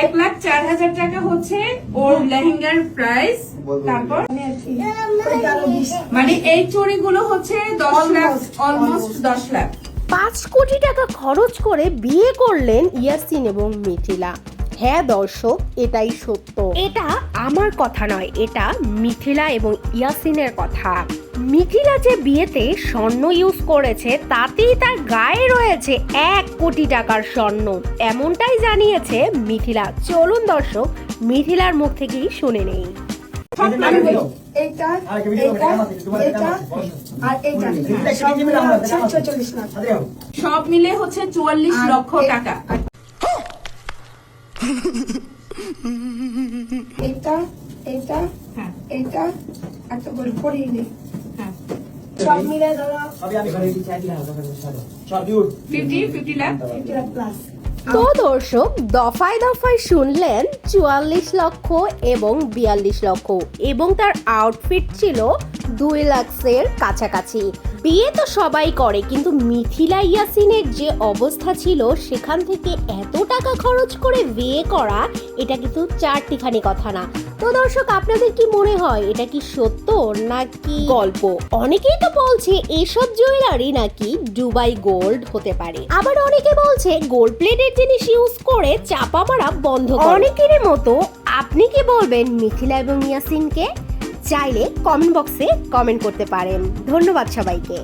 এক লাখ চার হাজার টাকা হচ্ছে ওর লেহেঙ্গার প্রাইস তারপর? মানে এই চুড়িগুলো হচ্ছে দশ লাখ অলমোস্ট দশ লাখ। পাঁচ কোটি টাকা খরচ করে বিয়ে করলেন ইয়াসিন এবং মিথিলা। হ্যাঁ দর্শক এটাই সত্য। এটা আমার কথা নয় এটা মিথিলা এবং ইয়াসিনের কথা। মিথিলা যে বিয়েতে স্বর্ণ ইউজ করেছে তাতেই তার গায়ে রয়েছে এক কোটি টাকার স্বর্ণ। এমনটাই জানিয়েছে মিথিলা। চলুন দর্শক মিথিলার মুখ থেকেই শুনে নেই। সব মিলে হচ্ছে চুয়াল্লিশ লক্ষ টাকা। এইটা এইটা হ্যাঁ। এইটা একটা করে পরিয়ে নেই সব মিলে ধরো fifty fifty lakh fifty lakh plus তো দর্শক দফায় দফায় শুনলেন চুয়াল্লিশ লক্ষ এবং বিয়াল্লিশ লক্ষ এবং তার আউটফিট ছিল দুই লাখের কাছাকাছি। বিয়ে তো সবাই করে, কিন্তু মিথিলা ইয়াসিনের যে অবস্থা ছিল, সেখান থেকে এত টাকা খরচ করে বিয়ে করা, এটা কিন্তু চারটিখানি কথা না। তো দর্শক, আপনাদের কি মনে হয়, এটা কি সত্য নাকি গল্প? অনেকেই তো বলছে, এসব জুয়েলারি নাকি দুবাই গোল্ড হতে পারে। আবার অনেকে বলছে, গোল্ড প্লেটের জিনিস ইউজ করে চাপা মারা বন্ধ অনেকেরই মতো, আপনি কি বলবেন মিথিলা এবং ইয়াসিনকে? চাইলে কমেন্ট বক্সে কমেন্ট করতে পারেন। ধন্যবাদ সবাইকে।